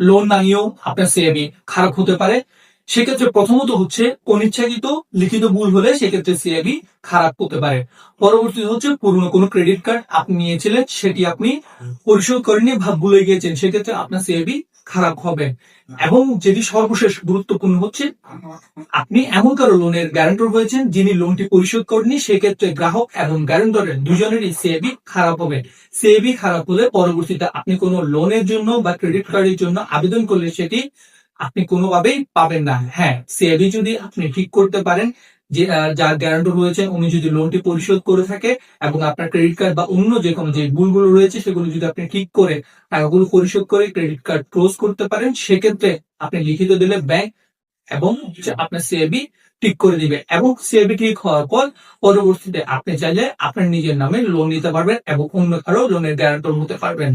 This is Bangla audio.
লোন না নিয়েও আপনার সিএবি খারাপ হতে পারে। সেক্ষেত্রে প্রথমত হচ্ছে অনিচ্ছাকৃত লিখিত ভুল হলে সেক্ষেত্রে সিএবি খারাপ হতে পারে। পরবর্তীতে হচ্ছে পুরনো কোনো ক্রেডিট কার্ড আপনি নিয়েছিলেন সেটি আপনি পরিশোধ করেনি ভাব ভুলে গিয়েছেন সেক্ষেত্রে আপনার সিএবি খারাপ হবে। এবং যেটি সর্বশেষ গুরুত্বপূর্ণ হচ্ছে আপনি এমন কারও লোনের গ্যারান্টর হয়েছেন যিনি লোনটি পরিশোধ করেনি সেক্ষেত্রে গ্রাহক এবং গ্যারান্টরের দুজনেরই সিএবি খারাপ হবে। সিএবি খারাপ হলে পরবর্তীতে আপনি কোনো লোনের জন্য বা ক্রেডিট কার্ডের জন্য আবেদন করলে সেটি আপনি কোনোভাবেই পাবেন না। হ্যাঁ সিএবি যদি আপনি ঠিক করতে পারেন যে যার গ্যারান্টর রয়েছে উনি যদি লোনটি পরিশোধ করে থাকে এবং আপনার ক্রেডিট কার্ড বা অন্য যে কোনো, যে ভুলগুলো রয়েছে, সেগুলো যদি আপনি ঠিক করে টাকাগুলো পরিশোধ করে ক্রেডিট কার্ড ক্লোজ করতে পারেন, সেক্ষেত্রে আপনি লিখিত দিলে ব্যাংক এবং আপনার সিএবি ঠিক করে দিবে এবং সিএবি ঠিক হওয়ার পর পরবর্তীতে আপনি চাইলে আপনার নিজের নামে লোন নিতে পারবেন এবং অন্য কারও লোনের গ্যারান্টর হতে পারবেন।